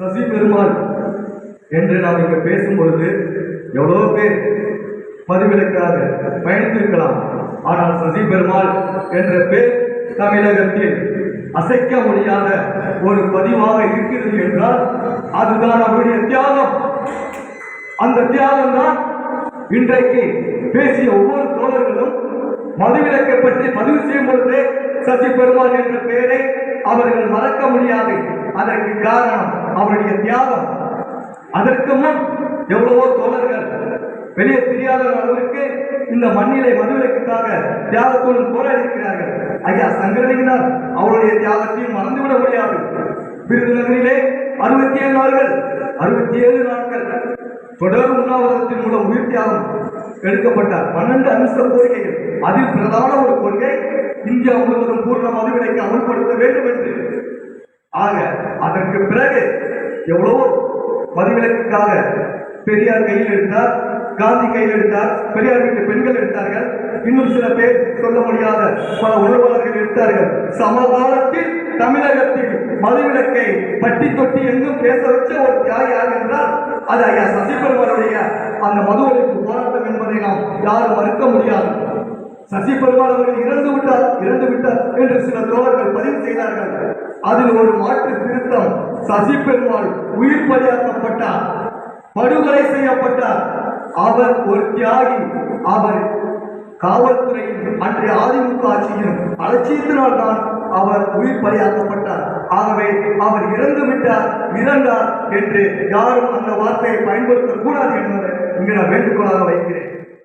சசி பெருமாள் என்று நாம் இங்க பேசும் பொழுது எவ்வளவு பேர் மதுவிலக்காக பயணித்திருக்கலாம். ஆனால் சசி பெருமாள் என்ற பேர் தமிழகத்தில் அசைக்க முடியாத ஒரு பதிவாக இருக்கிறது என்றால் அதுதான் அவருடைய தியாகம். அந்த தியாகம் தான் இன்றைக்கு பேசிய ஒவ்வொரு தோழர்களும் மதுவிலக்கை பற்றி பதிவு செய்யும் பொழுது சசி பெருமாள் என்ற பெயரை அவர்கள் மறக்க முடியாது. அதற்கு காரணம் அவருடைய தியாகம். அதற்கு முன் எவ்வளவோ தோழர்கள் வெளியே தெரியாத அளவிற்கு இந்த மண்ணிலை மதுவிலக்குக்காக தியாகத்தோடும் போராடிக்கிறார்கள் ஐயா சங்கரலிங்கனார் அவருடைய தியாகத்தையும் மறந்துவிட முடியாது. விருதுநகரிலே அறுபத்தி ஏழு நாள்கள் அறுபத்தி ஏழு நாட்கள் தொடர் உண்ணாவிரதத்தின் மூலம் உயிர் தியாகம் எடுக்கப்பட்டார். பன்னெண்டு அம்ச கோரிக்கைகள் அதில் பிரதான ஒரு கொள்கை இந்தியா முழுவதும் பூர்ண மதுவிலக்கை அமல்படுத்த வேண்டும் என்று. ஆக அதற்கு பிறகு எவ்வளவோ மதுவிலக்குக்காக பெரியார் கையில் எடுத்தார் காந்தி கையில் எடுத்தார் பெரியார் வீட்டு பெண்கள் எடுத்தார்கள். இன்னும் சில பேர் சொல்ல முடியாத பல உணர்வாளர்கள் எடுத்தார்கள். சமகாலத்தில் தமிழகத்தில் மதுவிலக்கை பட்டி தொட்டி எங்கும் பேச வச்ச ஒரு தியாகி யார் என்றால் அது ஐயா சசிபெருமானுடைய அந்த மது ஒழிப்பு யாரும் மறுக்க முடியாது. சசி பெருமாள் அவர்கள் இறந்து விட்டார் இறந்து விட்டார் என்று சில தோழர்கள் பதிவு செய்தார்கள். அதில் ஒரு மாற்று திருத்தம். சசி பெருமாள் உயிர் பலியாக்கப்பட்டார் படுகொலை செய்யப்பட்டார். அவர் ஒரு தியாகி. அவர் காவல்துறையின் அன்றைய அதிமுக ஆட்சியின் அலட்சியத்தினால் தான் அவர் உயிர் பலியாக்கப்பட்டார். ஆகவே அவர் இறந்து விட்டார் இறந்தார் என்று யாரும் அந்த வார்த்தையை பயன்படுத்தக்கூடாது என்பதை இங்கே நான் வேண்டுகோளாக வைக்கிறேன்.